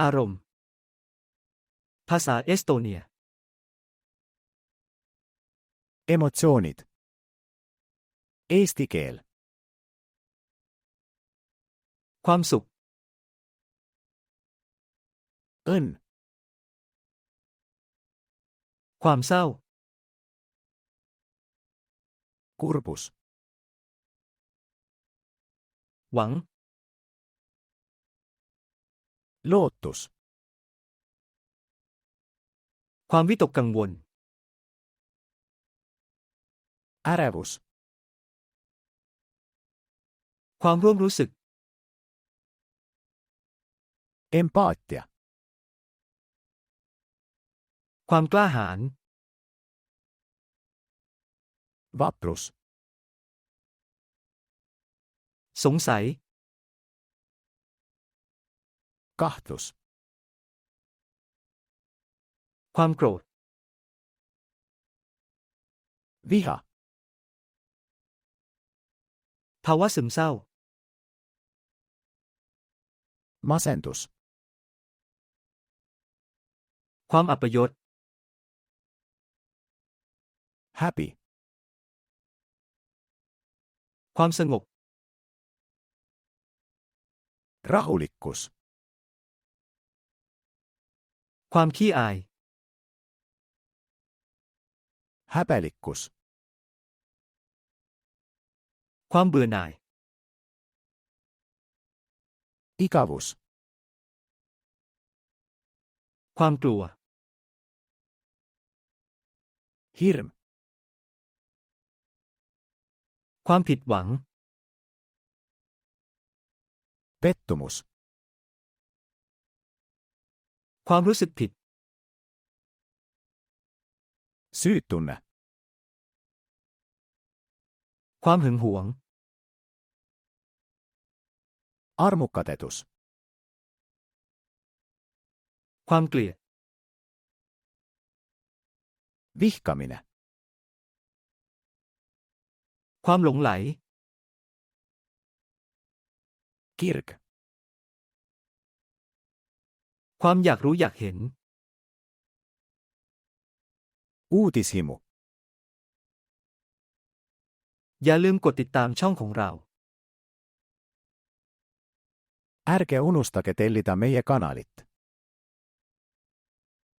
อารมณ์ ภาษาเอสโตเนีย Emotsioonid. Eesti keel. ความสุข Õnn. ความเศร้า Kurbus. หวัง Lootus. ความวิตกกังวล Ärevus. ความร่วมรู้สึก Empaatia. ความกล้าหาญ Vaprus. สงสัย Kahtlus. ความโกรธ Viha. ภาวะซึมเศร้า Masendus. ความอัปยศ Häbi. ความสงบ Rahulikkus. ความขี้อาย Häbelikkus. ความเบื่อหน่าย Igavus. ความกลัว Hirm. ความผิดหวัง Pettumus. ความรู้สึกผิด Syyttunne. ความหึงหวง Armukatetus. ความเกลียด Vihkamine. ความหลงไหล Kirg. ความอยากรู้อยากเห็น Uudishimu. อย่าลืมกดติดตามช่องของเรา Ärge unustage tellida meie kanalit.